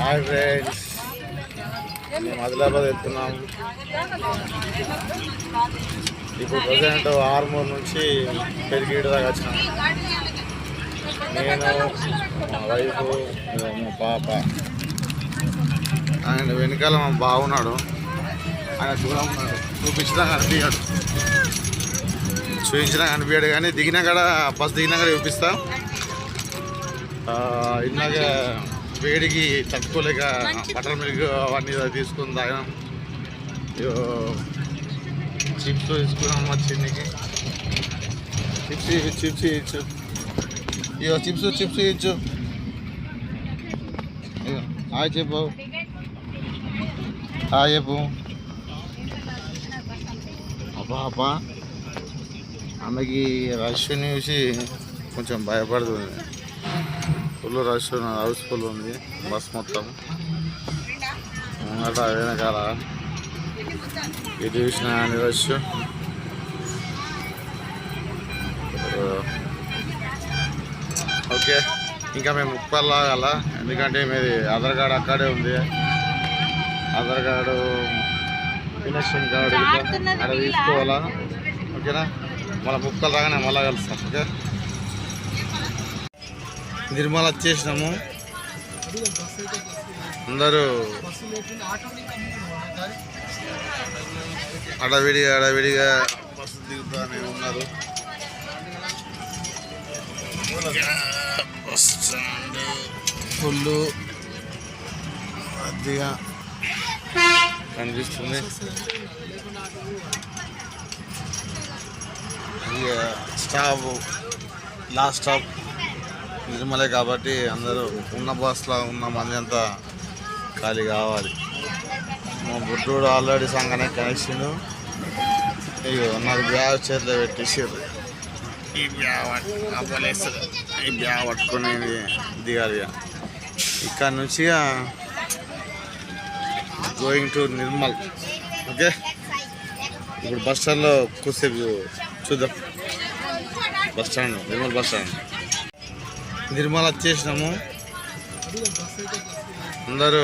Hi friends. మేము ఆదిలాబాద్ వెళ్తున్నాం. ఇప్పుడు ప్రజెంట్ ఆర్మూర్ నుంచి పెరిగిడి దాకా వచ్చినాం. నేను మా వైఫ్ మా పాప. ఆయన వెనకాల మా బాగున్నాడు ఆయన దూరం చూపించినా కనిపించాడు చూపించినా కనిపించాడు కానీ దిగినా కూడా బస్ దిగినా కూడా చూపిస్తాం. ఇందాక వేడికి తట్టుకోలేక బటర్ మిల్క్ అవన్నీ తీసుకుని తాగినాం చిప్స్ తీసుకున్నాం మా చిన్నికి. చిప్స్ చిప్స్ ఇచ్చు ఇగో చిప్స్ చిప్స్ ఇచ్చు హాయ్ చెప్పు. హాయ్ చెప్పు. అబ్బా అబ్బా. ఆమెకి రష్ని చూసి కొంచెం భయపడుతుంది. ఫుల్ రష్ హౌస్ ఫుల్ ఉంది బస్ మొత్తం. ముంగట వెనకాల ఇది చూసిన అని రష్. ఓకే ఇంకా మేము ముప్పల్ లాగాల ఎందుకంటే మీది ఆధార్ కార్డు అక్కడే ఉంది. ఆధార్ కార్డు ఎలక్షన్ కార్డు అక్కడ తీసుకోవాలా? ఓకేనా? మళ్ళీ ముక్కలు రాగానే మళ్ళీ కలుస్తాం ఓకే? నిర్మల వచ్చేసినాము అందరూ అడవిడిగా అడవిడిగా బస్సు దిగుతానే ఉన్నారు. బస్ స్టాండ్ ఫుల్ అదిగా కనిపిస్తుంది. Stop last stop. నిర్మలే కాబట్టి అందరూ ఉన్న బస్సులో ఉన్న మంది అంతా ఖాళీ కావాలి. మా బుడ్డోడు ఆల్రెడీ సంగనే కనెక్షన్ ఇక నాకు బ్యాగ్ చేతిలో పెట్టేసారు ఈ బ్యాగ్ అవ్వలేస్తుంది ఈ బ్యాగ్ పట్టుకుని దిగాలి ఇక. ఇక్కడ నుంచి గోయింగ్ టు నిర్మల్. ఓకే ఇప్పుడు బస్ స్టాండ్లో కూర్సేపు చూద్దాం. Bus stand Nirmal bus stand Nirmal వచ్చేసినాము అందరూ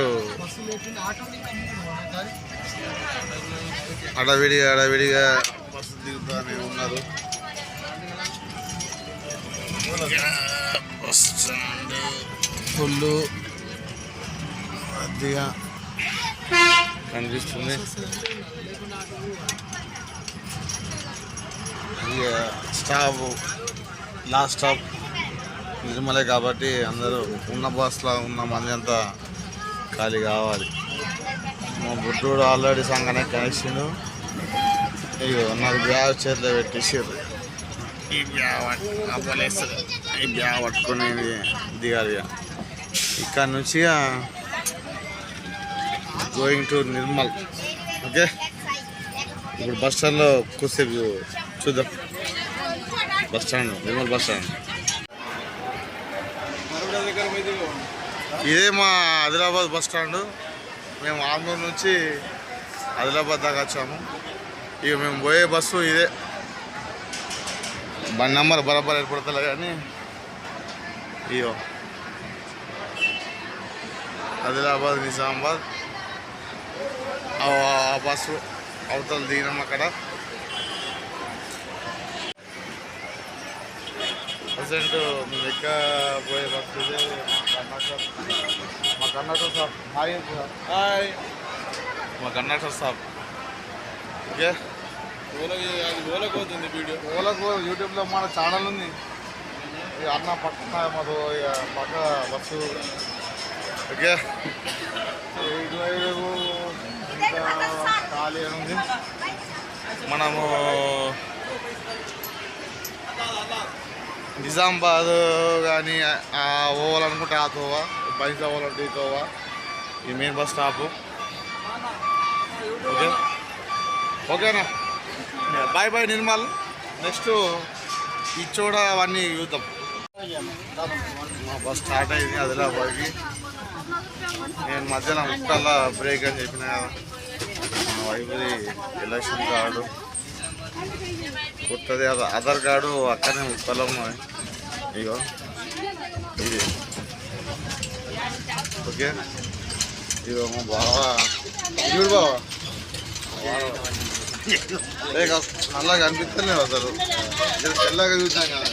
అడవిడిగా అడవిడిగా బస్సు దిగుతానే ఉన్నారు. బస్ స్టాండ్ ఫుల్ అదిగా కనిపిస్తుంది. ఇక స్టాప్ లాస్ట్ స్టాప్ నిర్మలే కాబట్టి అందరూ ఉన్న బస్సులో ఉన్న మంది అంతా ఖాళీ కావాలి. మా బుడ్డోడు ఆల్రెడీ సంగనే కనెక్షన్. ఇగో నాకు బ్యాగ్ చేతిలో పెట్టేసారు ఈ బ్యాగ్ ఈ బ్యాగ్ పట్టుకొని దిగాలి ఇక. ఇక్కడ నుంచి గోయింగ్ టు నిర్మల్. ఓకే ఇప్పుడు బస్ స్టాండ్లో కూర్సేపు చూద్దాం. Bus stand Nirmal bus stand ఇదే మా ఆదిలాబాద్ బస్ స్టాండ్. మేము ఆంధ్ర నుంచి ఆదిలాబాద్ దాకా వచ్చాము. ఇక మేము పోయే బస్సు ఇదే. బండి నెంబర్ బరాబర్ ఏర్పడతలే కానీ ఇయో ఆదిలాబాద్ నిజామాబాద్. ఆ బస్సు అవతల దిగినాం అక్కడ. ప్రజెంట్ మేము ఎక్క పోయే బస్సు ఇదే మా కండక్టర్ మా కండక్టర్ సాబ్. Hi sir hi. మా కండక్టర్ సాబ్. ఓకే. ఓలకు పోతుంది వీడియో. ఓలకు యూట్యూబ్లో మన ఛానల్ ఉంది. అన్న పక్కన మాకు ఇక పక్క బస్సు. ఓకే. ఖాళీ ఉంది. మనము నిజామాబాద్ కానీ పోవాలనుకుంటే ఆ తోవా బైక్ పోవాలంటే ఈ తోవా ఈ మెయిన్ బస్ స్టాప్. ఓకే? ఓకేనా? Bye bye Nirmal. Next Ichchoda అవన్నీ చూద్దాం. మా బస్ స్టార్ట్ అయింది ఆదిలాబాద్కి నేను మధ్యాహ్నం ముక్కల్లా బ్రేక్ అని చెప్పిన. మా వైపుది ఎలక్షన్ కార్డు కొత్తది ఆధా- ఆధార్ కార్డు అక్కడనే ఉన్నది ఇగో. ఇది. ఓకే. ఇదిగో మా బావా. చూడు బావా? నల్లగా కనిపిస్తలేదు అసలు. తెల్లగా చూసాం కదా.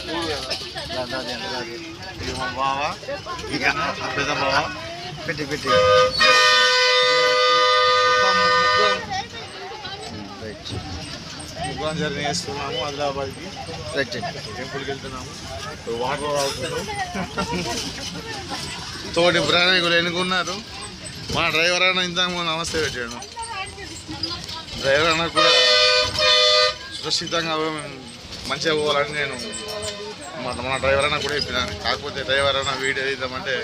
ఇది మా బావ. పెద్ద బావ? పెట్టి పెట్టి. ముగ్గురం జర్నీ చేస్తున్నాము ఆదిలాబాద్కి టెంపుల్కి వెళ్తున్నాము. వాటర్ తాగుతున్నాం తోటి ప్రయాణికులు ఎన్నుకున్నారు? మా డ్రైవర్ అన్న ఇంతకు నమస్తే పెట్టాడు. డ్రైవర్ అన్న కూడా సురక్షితంగా మంచిగా పోవాలని నేను మన మన డ్రైవర్ అన్న కూడా చెప్పినాను కాకపోతే డ్రైవర్ అన్న వీడియో ఇద్దామంటే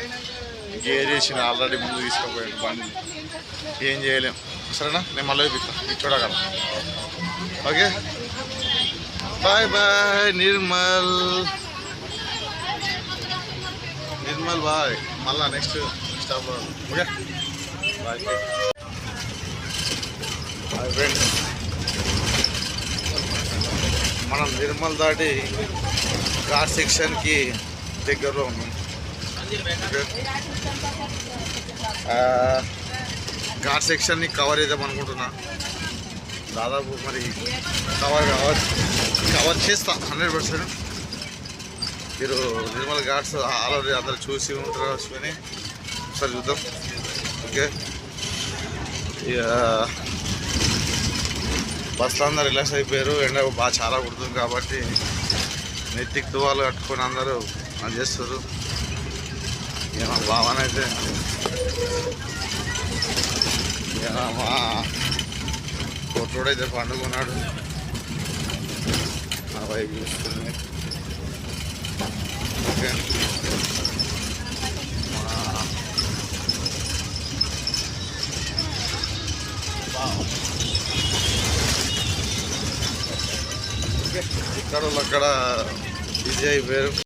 గేర్ చేసిన ఆల్రెడీ ముందు తీసుకుపోయాడు బండి. ఏం చేయలేం. సరేనా? నేను మళ్ళీ చూపిస్తాను ఇది చూడగలను okay? Bye bye Nirmal. Nirmal bye. మళ్ళా next stop okay? Bye. Bye friend. మనం నిర్మల్ దాటి క్రాస్ సెక్షన్కి దగ్గరలో ఉన్నాం. ఓకే? ఘాట్ సెక్షన్ని కవర్ చేద్దాం అనుకుంటున్నా. దాదాపు మరి కవర్ కవర్ కవర్ చేస్తా హండ్రెడ్ పర్సెంట్ మీరు నిర్మల్ ఘాట్స్ ఆల్రెడీ అందరు చూసి ఉంటారు కావచ్చు కానీ ఒకసారి చూద్దాం. ఓకే. ఇక బస్సులో అందరు రిలాక్స్ అయిపోయారు. ఎండ బాగా చాలా కుడుతుంది కాబట్టి నెత్తికి తువాలు కట్టుకొని అందరూ అది చేస్తారు. ఇక మా బావనైతే మా. కొట్టుడైతే పండుకున్నాడు. నా వైపు చూస్తుంది. ఓకే. ఇక్కడ వాళ్ళు అక్కడ బిజీ అయిపోయారు.